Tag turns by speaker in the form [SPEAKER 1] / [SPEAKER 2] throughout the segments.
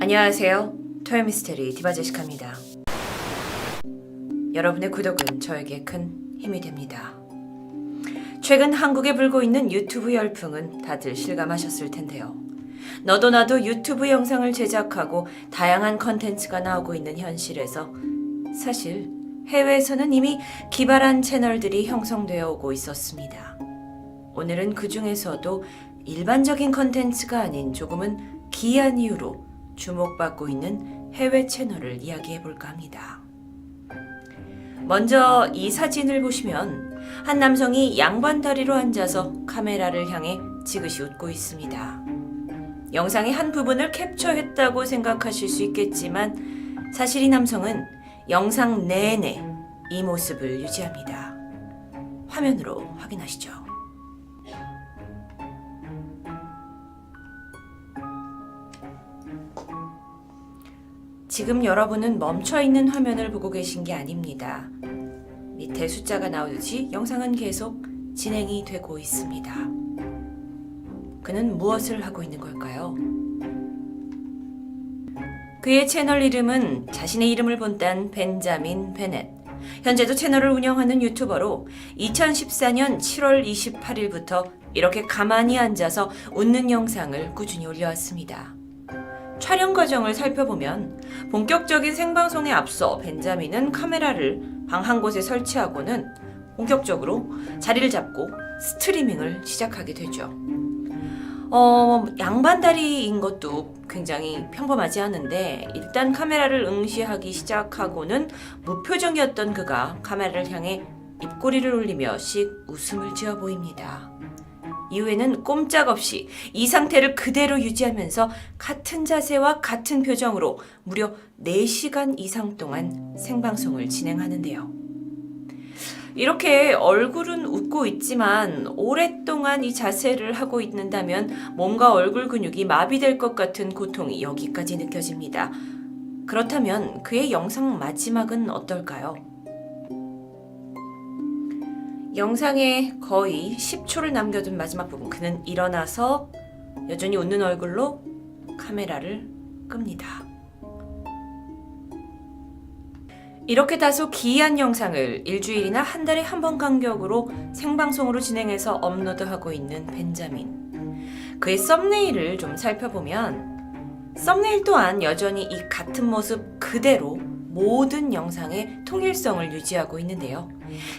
[SPEAKER 1] 안녕하세요. 토요미스테리 디바제시카입니다. 여러분의 구독은 저에게 큰 힘이 됩니다. 최근 한국에 불고 있는 유튜브 열풍은 다들 실감하셨을 텐데요. 너도 나도 유튜브 영상을 제작하고 다양한 컨텐츠가 나오고 있는 현실에서 사실 해외에서는 이미 기발한 채널들이 형성되어 오고 있었습니다. 오늘은 그 중에서도 일반적인 컨텐츠가 아닌 조금은 기이한 이유로 주목받고 있는 해외 채널을 이야기해 볼까 합니다. 먼저 이 사진을 보시면 한 남성이 양반 다리로 앉아서 카메라를 향해 지그시 웃고 있습니다. 영상의 한 부분을 캡처했다고 생각하실 수 있겠지만 사실 이 남성은 영상 내내 이 모습을 유지합니다. 화면으로 확인하시죠. 지금 여러분은 멈춰 있는 화면을 보고 계신 게 아닙니다. 밑에 숫자가 나오듯이 영상은 계속 진행이 되고 있습니다. 그는 무엇을 하고 있는 걸까요? 그의 채널 이름은 자신의 이름을 본딴 벤자민 베넷. 현재도 채널을 운영하는 유튜버로 2014년 7월 28일부터 이렇게 가만히 앉아서 웃는 영상을 꾸준히 올려왔습니다. 촬영 과정을 살펴보면 본격적인 생방송에 앞서 벤자민은 카메라를 방 한 곳에 설치하고는 본격적으로 자리를 잡고 스트리밍을 시작하게 되죠. 어, 양반다리인 것도 굉장히 평범하지 않은데 일단 카메라를 응시하기 시작하고는 무표정이었던 그가 카메라를 향해 입꼬리를 올리며 씩 웃음을 지어 보입니다. 이후에는 꼼짝없이 이 상태를 그대로 유지하면서 같은 자세와 같은 표정으로 무려 4시간 이상 동안 생방송을 진행하는데요. 이렇게 얼굴은 웃고 있지만 오랫동안 이 자세를 하고 있는다면 몸과 얼굴 근육이 마비될 것 같은 고통이 여기까지 느껴집니다. 그렇다면 그의 영상 마지막은 어떨까요? 영상에 거의 10초를 남겨둔 마지막 부분 그는 일어나서 여전히 웃는 얼굴로 카메라를 끕니다. 이렇게 다소 기이한 영상을 일주일이나 한 달에 한 번 간격으로 생방송으로 진행해서 업로드하고 있는 벤자민. 그의 썸네일을 좀 살펴보면 썸네일 또한 여전히 이 같은 모습 그대로 모든 영상의 통일성을 유지하고 있는데요.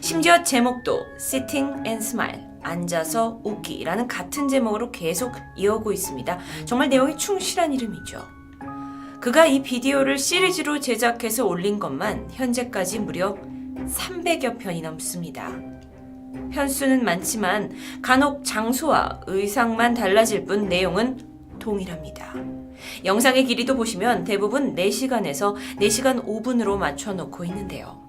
[SPEAKER 1] 심지어 제목도 Sitting and Smile 앉아서 웃기라는 같은 제목으로 계속 이어오고 있습니다. 정말 내용이 충실한 이름이죠. 그가 이 비디오를 시리즈로 제작해서 올린 것만 현재까지 무려 300여 편이 넘습니다. 편수는 많지만 간혹 장소와 의상만 달라질 뿐 내용은 동일합니다. 영상의 길이도 보시면 대부분 4시간에서 4시간 5분으로 맞춰 놓고 있는데요.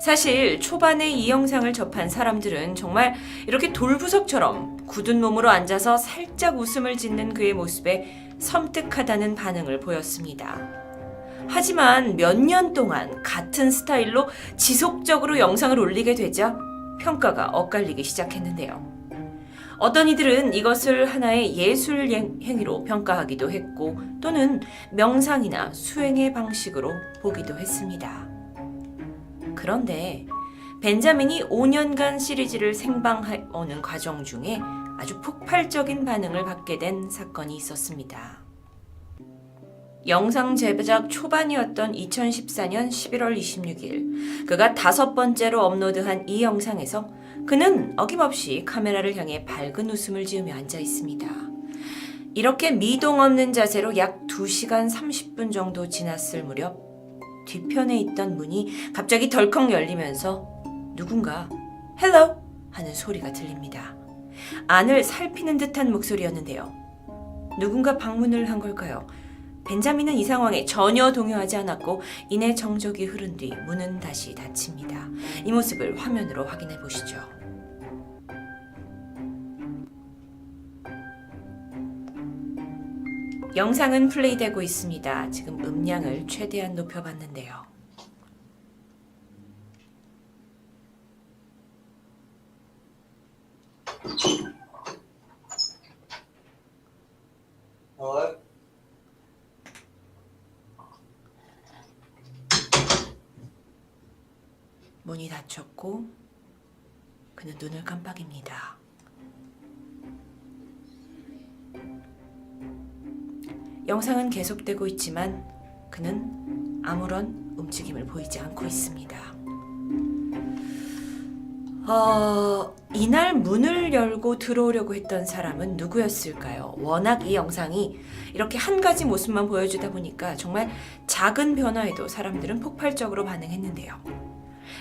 [SPEAKER 1] 사실 초반에 이 영상을 접한 사람들은 정말 이렇게 돌부석처럼 굳은 몸으로 앉아서 살짝 웃음을 짓는 그의 모습에 섬뜩하다는 반응을 보였습니다. 하지만 몇 년 동안 같은 스타일로 지속적으로 영상을 올리게 되자 평가가 엇갈리기 시작했는데요. 어떤 이들은 이것을 하나의 예술 행위로 평가하기도 했고 또는 명상이나 수행의 방식으로 보기도 했습니다. 그런데 벤자민이 5년간 시리즈를 생방해오는 과정 중에 아주 폭발적인 반응을 받게 된 사건이 있었습니다. 영상 제작 초반이었던 2014년 11월 26일, 그가 다섯 번째로 업로드한 이 영상에서 그는 어김없이 카메라를 향해 밝은 웃음을 지으며 앉아 있습니다. 이렇게 미동 없는 자세로 약 2시간 30분 정도 지났을 무렵 뒤편에 있던 문이 갑자기 덜컥 열리면서 누군가 헬로 하는 소리가 들립니다. 안을 살피는 듯한 목소리였는데요. 누군가 방문을 한 걸까요? 벤자민은 이 상황에 전혀 동요하지 않았고 이내 정적이 흐른 뒤 문은 다시 닫힙니다. 이 모습을 화면으로 확인해 보시죠. 영상은 플레이되고 있습니다. 지금 음량을 최대한 높여봤는데요. 문이 닫혔고 그는 눈을 깜빡입니다. 영상은 계속되고 있지만 그는 아무런 움직임을 보이지 않고 있습니다. 어, 이날 문을 열고 들어오려고 했던 사람은 누구였을까요? 워낙 이 영상이 이렇게 한 가지 모습만 보여주다 보니까 정말 작은 변화에도 사람들은 폭발적으로 반응했는데요.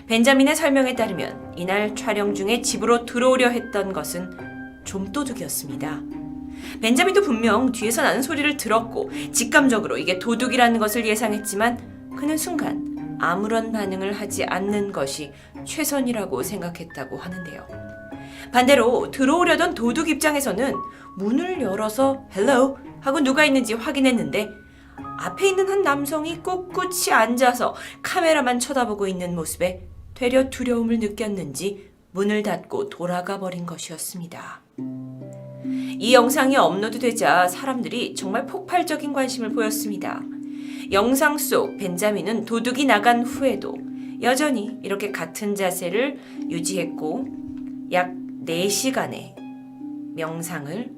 [SPEAKER 1] 벤자민의 설명에 따르면 이날 촬영 중에 집으로 들어오려 했던 것은 좀도둑이었습니다. 벤자민도 분명 뒤에서 나는 소리를 들었고 직감적으로 이게 도둑이라는 것을 예상했지만 그는 순간 아무런 반응을 하지 않는 것이 최선이라고 생각했다고 하는데요. 반대로 들어오려던 도둑 입장에서는 문을 열어서 헬로 하고 누가 있는지 확인했는데 앞에 있는 한 남성이 꿋꿋이 앉아서 카메라만 쳐다보고 있는 모습에 되려 두려움을 느꼈는지 문을 닫고 돌아가 버린 것이었습니다. 이 영상이 업로드되자 사람들이 정말 무폭발적인 관심을 보였습니다. 영상 속 벤자민은 도둑이 나간 후에도 여전히 이렇게 같은 자세를 유지했고 약 4시간의 명상을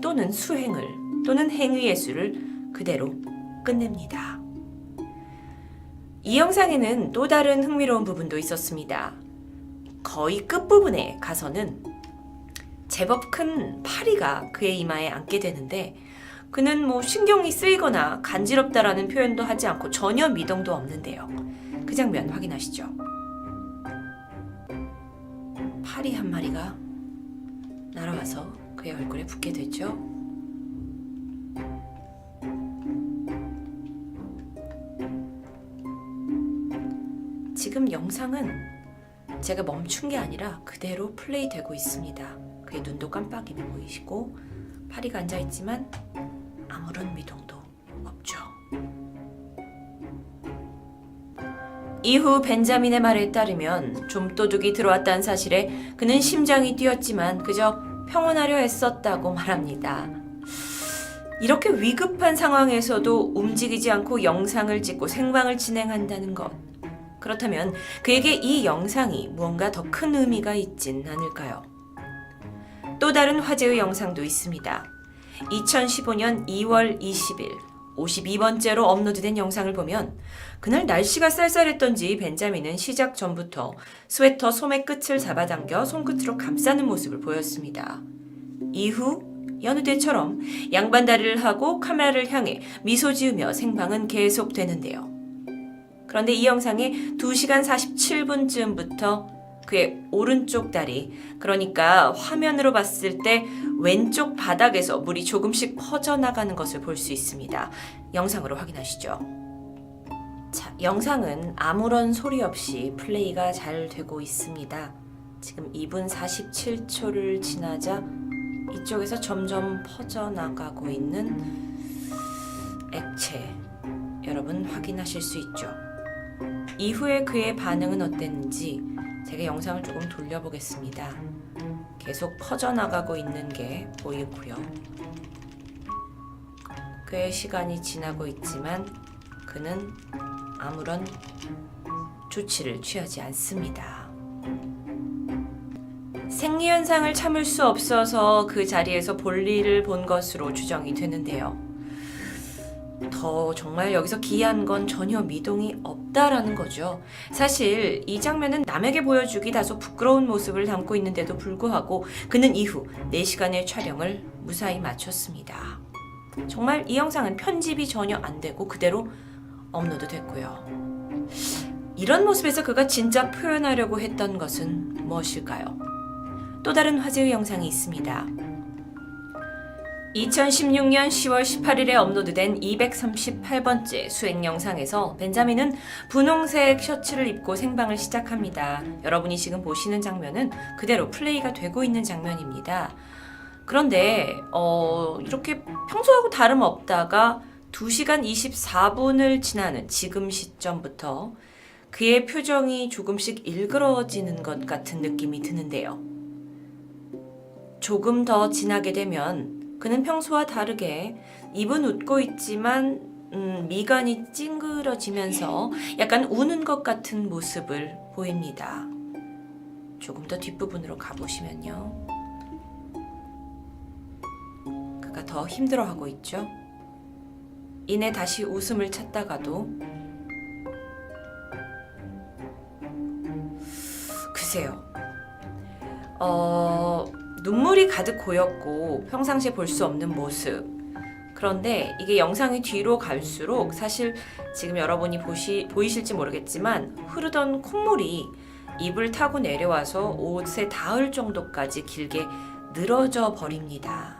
[SPEAKER 1] 또는 수행을 또는 행위 예술을 그대로 끝냅니다. 이 영상에는 또 다른 흥미로운 부분도 있었습니다. 거의 끝부분에 가서는 제법 큰 파리가 그의 이마에 앉게 되는데 그는 뭐 신경이 쓰이거나 간지럽다라는 표현도 하지 않고 전혀 미동도 없는데요. 그 장면 확인하시죠. 파리 한 마리가 날아와서 그의 얼굴에 붙게 되죠. 지금 영상은 제가 멈춘 게 아니라 그대로 플레이되고 있습니다. 그의 눈도 깜빡이며 보이시고 파리가 앉아 있지만 아무런 미동도 없죠. 이후 벤자민의 말에 따르면 좀도둑이 들어왔다는 사실에 그는 심장이 뛰었지만 그저 평온하려 했었다고 말합니다. 이렇게 위급한 상황에서도 움직이지 않고 영상을 찍고 생방을 진행한다는 것. 그렇다면 그에게 이 영상이 무언가 더 큰 의미가 있진 않을까요? 또 다른 화제의 영상도 있습니다. 2015년 2월 20일 52번째로 업로드된 영상을 보면 그날 날씨가 쌀쌀했던지 벤자민은 시작 전부터 스웨터 소매 끝을 잡아당겨 손끝으로 감싸는 모습을 보였습니다. 이후 여느 때처럼 양반 다리를 하고 카메라를 향해 미소 지으며 생방은 계속되는데요. 그런데 이 영상의 2시간 47분쯤부터 그의 오른쪽 다리, 그러니까 화면으로 봤을 때 왼쪽 바닥에서 물이 조금씩 퍼져나가는 것을 볼 수 있습니다. 영상으로 확인하시죠. 자, 영상은 아무런 소리 없이 플레이가 잘 되고 있습니다. 지금 2분 47초를 지나자 이쪽에서 점점 퍼져나가고 있는 액체. 여러분 확인하실 수 있죠. 이후에 그의 반응은 어땠는지 제가 영상을 조금 돌려보겠습니다. 계속 퍼져나가고 있는 게 보이고요. 그의 시간이 지나고 있지만 그는 아무런 조치를 취하지 않습니다. 생리현상을 참을 수 없어서 그 자리에서 볼일을 본 것으로 추정이 되는데요. 더 정말 여기서 기이한 건 전혀 미동이 없 다라는 거죠. 사실 이 장면은 남에게 보여주기 다소 부끄러운 모습을 담고 있는데도 불구하고 그는 이후 4시간의 촬영을 무사히 마쳤습니다. 정말 이 영상은 편집이 전혀 안 되고 그대로 업로드 됐고요. 이런 모습에서 그가 진짜 표현하려고 했던 것은 무엇일까요? 또 다른 화제의 영상이 있습니다. 2016년 10월 18일에 업로드된 238번째 수행 영상에서 벤자민은 분홍색 셔츠를 입고 생방을 시작합니다. 여러분이 지금 보시는 장면은 그대로 플레이가 되고 있는 장면입니다. 그런데 어, 이렇게 평소하고 다름없다가 2시간 24분을 지나는 지금 시점부터 그의 표정이 조금씩 일그러지는 것 같은 느낌이 드는데요. 조금 더 지나게 되면 그는 평소와 다르게 입은 웃고 있지만 음, 미간이 찡그러지면서 약간 우는 것 같은 모습을 보입니다. 조금 더 뒷부분으로 가보시면요. 그가 더 힘들어하고 있죠. 이내 다시 웃음을 찾다가도 글쎄요. 어, 눈물이 가득 고였고 평상시에 볼 수 없는 모습. 그런데 이게 영상이 뒤로 갈수록 사실 지금 여러분이 보시, 보이실지 모르겠지만 흐르던 콧물이 입을 타고 내려와서 옷에 닿을 정도까지 길게 늘어져 버립니다.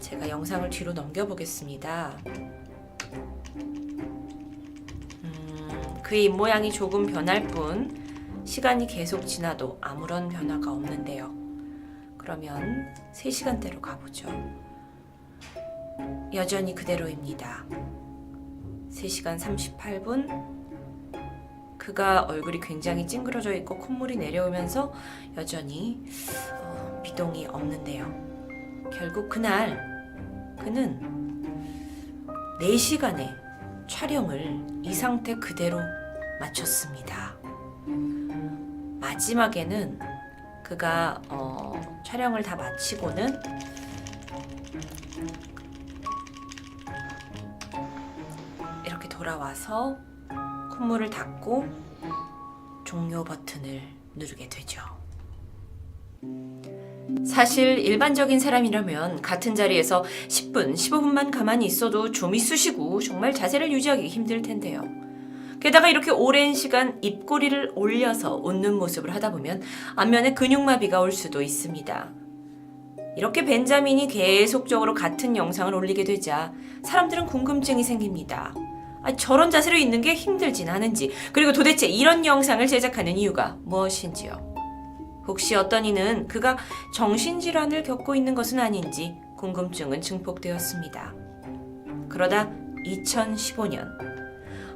[SPEAKER 1] 제가 영상을 뒤로 넘겨보겠습니다. 음, 그의 입모양이 조금 변할 뿐 시간이 계속 지나도 아무런 변화가 없는데요. 그러면 3시간대로 가보죠. 여전히 그대로입니다. 3시간 38분. 그가 얼굴이 굉장히 찡그러져 있고 콧물이 내려오면서 여전히 어, 비동이 없는데요. 결국 그날 그는 4시간의 촬영을 이 상태 그대로 마쳤습니다. 마지막에는 그가 어, 촬영을 다 마치고는 이렇게 돌아와서 콧물을 닦고 종료 버튼을 누르게 되죠. 사실 일반적인 사람이라면 같은 자리에서 10분, 15분만 가만히 있어도 좀이 쑤시고 정말 자세를 유지하기 힘들 텐데요. 게다가 이렇게 오랜 시간 입꼬리를 올려서 웃는 모습을 하다 보면 안면에 근육마비가 올 수도 있습니다. 이렇게 벤자민이 계속적으로 같은 영상을 올리게 되자 사람들은 궁금증이 생깁니다. 아, 저런 자세로 있는 게 힘들진 않은지, 그리고 도대체 이런 영상을 제작하는 이유가 무엇인지요. 혹시 어떤 이는 그가 정신질환을 겪고 있는 것은 아닌지 궁금증은 증폭되었습니다. 그러다 2015년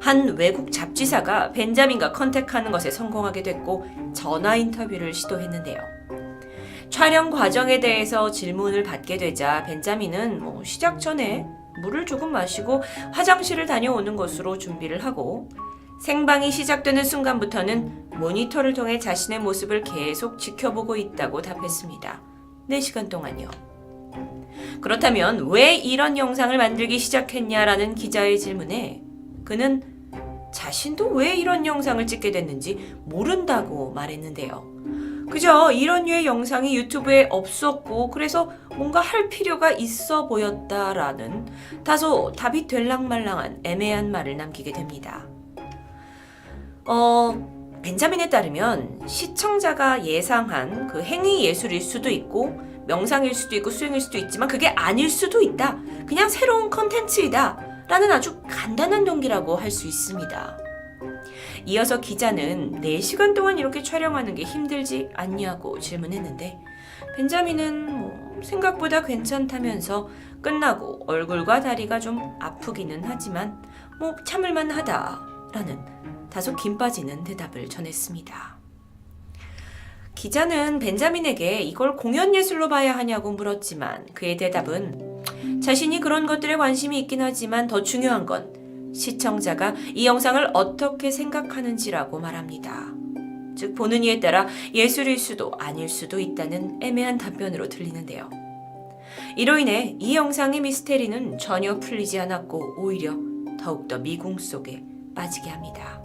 [SPEAKER 1] 한 외국 잡지사가 벤자민과 컨택하는 것에 성공하게 됐고 전화 인터뷰를 시도했는데요. 촬영 과정에 대해서 질문을 받게 되자 벤자민은 뭐 시작 전에 물을 조금 마시고 화장실을 다녀오는 것으로 준비를 하고 생방이 시작되는 순간부터는 모니터를 통해 자신의 모습을 계속 지켜보고 있다고 답했습니다. 4시간 동안요. 그렇다면 왜 이런 영상을 만들기 시작했냐라는 기자의 질문에 그는 자신도 왜 이런 영상을 찍게 됐는지 모른다고 말했는데요. 그저 이런 류의 영상이 유튜브에 없었고 그래서 뭔가 할 필요가 있어 보였다라는 다소 답이 될랑말랑한 애매한 말을 남기게 됩니다. 어, 벤자민에 따르면 시청자가 예상한 그 행위 예술일 수도 있고 명상일 수도 있고 수행일 수도 있지만 그게 아닐 수도 있다. 그냥 새로운 컨텐츠이다. 라는 아주 간단한 동기라고 할 수 있습니다. 이어서 기자는 4시간 동안 이렇게 촬영하는 게 힘들지 않냐고 질문했는데 벤자민은 뭐 생각보다 괜찮다면서 끝나고 얼굴과 다리가 좀 아프기는 하지만 뭐 참을만 하다라는 다소 김 빠지는 대답을 전했습니다. 기자는 벤자민에게 이걸 공연 예술로 봐야 하냐고 물었지만 그의 대답은 자신이 그런 것들에 관심이 있긴 하지만 더 중요한 건 시청자가 이 영상을 어떻게 생각하는지라고 말합니다. 즉 보는 이에 따라 예술일 수도 아닐 수도 있다는 애매한 답변으로 들리는데요. 이로 인해 이 영상의 미스테리는 전혀 풀리지 않았고 오히려 더욱더 미궁 속에 빠지게 합니다.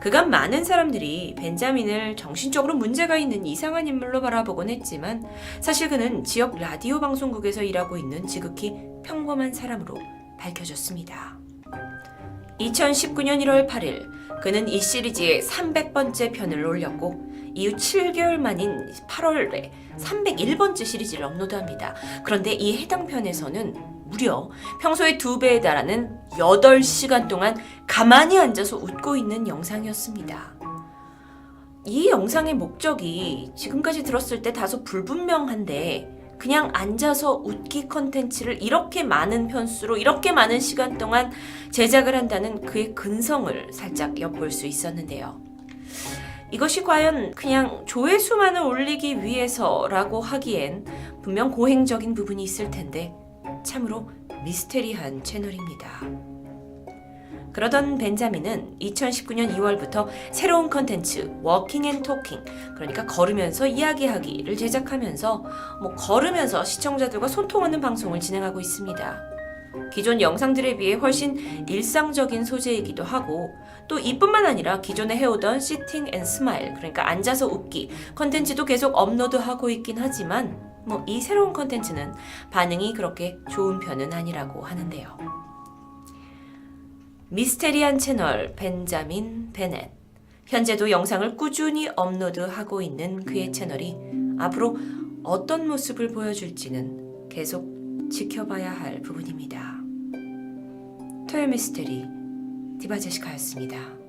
[SPEAKER 1] 그간 많은 사람들이 벤자민을 정신적으로 문제가 있는 이상한 인물로 바라보곤 했지만 사실 그는 지역 라디오 방송국에서 일하고 있는 지극히 평범한 사람으로 밝혀졌습니다. 2019년 1월 8일 그는 이 시리즈의 300번째 편을 올렸고 이후 7개월 만인 8월에 301번째 시리즈를 업로드합니다. 그런데 이 해당 편에서는 무려 평소의 두 배에 달하는 8시간 동안 가만히 앉아서 웃고 있는 영상이었습니다. 이 영상의 목적이 지금까지 들었을 때 다소 불분명한데 그냥 앉아서 웃기 컨텐츠를 이렇게 많은 편수로 이렇게 많은 시간 동안 제작을 한다는 그의 근성을 살짝 엿볼 수 있었는데요. 이것이 과연 그냥 조회수만을 올리기 위해서라고 하기엔 분명 고행적인 부분이 있을 텐데 참으로 미스테리한 채널입니다. 그러던 벤자민은 2019년 2월부터 새로운 컨텐츠 워킹 앤 토킹 그러니까 걸으면서 이야기하기를 제작하면서 뭐 걸으면서 시청자들과 소통하는 방송을 진행하고 있습니다. 기존 영상들에 비해 훨씬 일상적인 소재이기도 하고 또 이뿐만 아니라 기존에 해오던 시팅 앤 스마일 그러니까 앉아서 웃기 컨텐츠도 계속 업로드하고 있긴 하지만 뭐 이 새로운 컨텐츠는 반응이 그렇게 좋은 편은 아니라고 하는데요. 미스테리한 채널 벤자민 베넷 현재도 영상을 꾸준히 업로드하고 있는 그의 채널이 앞으로 어떤 모습을 보여줄지는 계속 지켜봐야 할 부분입니다. 토요 미스테리 디바제시카였습니다.